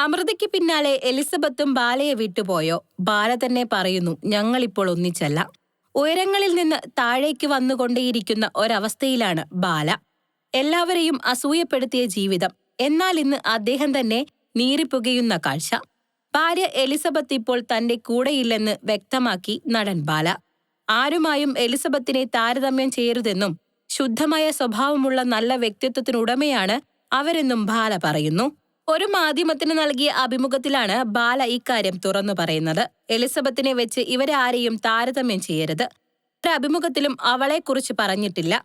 അമൃതയ്ക്ക് പിന്നാലെ എലിസബത്തും ബാലയെ വിട്ടുപോയോ? ബാല തന്നെ പറയുന്നു ഞങ്ങളിപ്പോൾ ഒന്നിച്ചല്ല. ഉയരങ്ങളിൽ നിന്ന് താഴേക്ക് വന്നുകൊണ്ടേയിരിക്കുന്ന ഒരവസ്ഥയിലാണ് ബാല. എല്ലാവരെയും അസൂയപ്പെടുത്തിയ ജീവിതം. എന്നാൽ ഇന്ന് അദ്ദേഹം തന്നെ നീറിപ്പുകയുന്ന കാഴ്ച. ഭാര്യ എലിസബത്ത് ഇപ്പോൾ തന്റെ കൂടെയില്ലെന്ന് വ്യക്തമാക്കി നടൻ ബാല. ആരുമായും എലിസബത്തിനെ താരതമ്യം ചെയ്യരുതെന്നും ശുദ്ധമായ സ്വഭാവമുള്ള നല്ല വ്യക്തിത്വത്തിനുടമയാണ് അവരെന്നും ബാല പറയുന്നു. ഒരു മാധ്യമത്തിന് നൽകിയ അഭിമുഖത്തിലാണ് ബാല ഇക്കാര്യം തുറന്നു പറയുന്നത്. എലിസബത്തിനെ വെച്ച് ഇവരെ ആരെയും താരതമ്യം ചെയ്യരുത്. ഒരു അഭിമുഖത്തിലും അവളെക്കുറിച്ച് പറഞ്ഞിട്ടില്ല.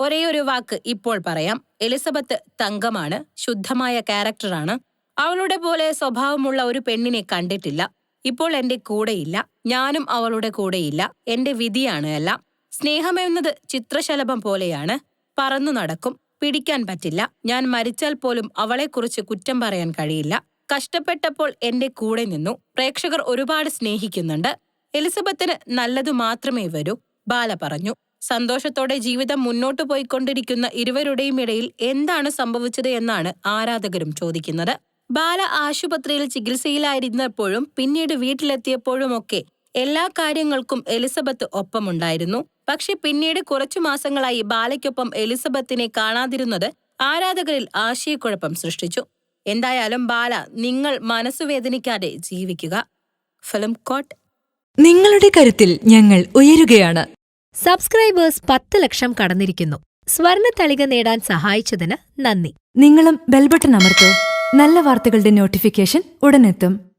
ഒരേ ഒരു വാക്ക് ഇപ്പോൾ പറയാം. എലിസബത്ത് തങ്കമാണ്. ശുദ്ധമായ ക്യാരക്ടറാണ്. അവളുടെ പോലെ സ്വഭാവമുള്ള ഒരു പെണ്ണിനെ കണ്ടിട്ടില്ല. ഇപ്പോൾ എന്റെ കൂടെയില്ല. ഞാനും അവളുടെ കൂടെയില്ല. എന്റെ വിധിയാണ് എല്ലാം. സ്നേഹമെന്നത് ചിത്രശലഭം പോലെയാണ്. പറന്നു നടക്കും. പിടിക്കാൻ പറ്റില്ല. ഞാൻ മരിച്ചാൽ പോലും അവളെക്കുറിച്ച് കുറ്റം പറയാൻ കഴിയില്ല. കഷ്ടപ്പെട്ടപ്പോൾ എന്റെ കൂടെ നിന്നു. പ്രേക്ഷകർ ഒരുപാട് സ്നേഹിക്കുന്നുണ്ട്. എലിസബത്തിന് നല്ലതു മാത്രമേ വരൂ ബാല പറഞ്ഞു. സന്തോഷത്തോടെ ജീവിതം മുന്നോട്ടു പോയിക്കൊണ്ടിരിക്കുന്ന ഇരുവരുടെയും ഇടയിൽ എന്താണ് സംഭവിച്ചത് എന്നാണ് ആരാധകരും ചോദിക്കുന്നത്. ബാല ആശുപത്രിയിൽ ചികിത്സയിലായിരുന്നപ്പോഴും പിന്നീട് വീട്ടിലെത്തിയപ്പോഴുമൊക്കെ എല്ലാ കാര്യങ്ങൾക്കും എലിസബത്ത് ഒപ്പമുണ്ടായിരുന്നു. പക്ഷെ പിന്നീട് കുറച്ചു മാസങ്ങളായി ബാലയ്ക്കൊപ്പം എലിസബത്തിനെ കാണാതിരുന്നത് ആരാധകരിൽ ആശയക്കുഴപ്പം സൃഷ്ടിച്ചു. എന്തായാലും ബാല നിങ്ങൾ മനസ്സുവേദനിക്കാതെ ജീവിക്കുക. Film quote. നിങ്ങളുടെ കരുത്തിൽ ഞങ്ങൾ ഉയരുകയാണ്. സബ്സ്ക്രൈബേഴ്സ് പത്ത് ലക്ഷം കടന്നിരിക്കുന്നു. സ്വർണ തളിക നേടാൻ സഹായിച്ചതിന് നന്ദി. നിങ്ങളും ബെൽബട്ടൺ അമർത്തോ. നല്ല വാർത്തകളുടെ നോട്ടിഫിക്കേഷൻ ഉടനെത്തും.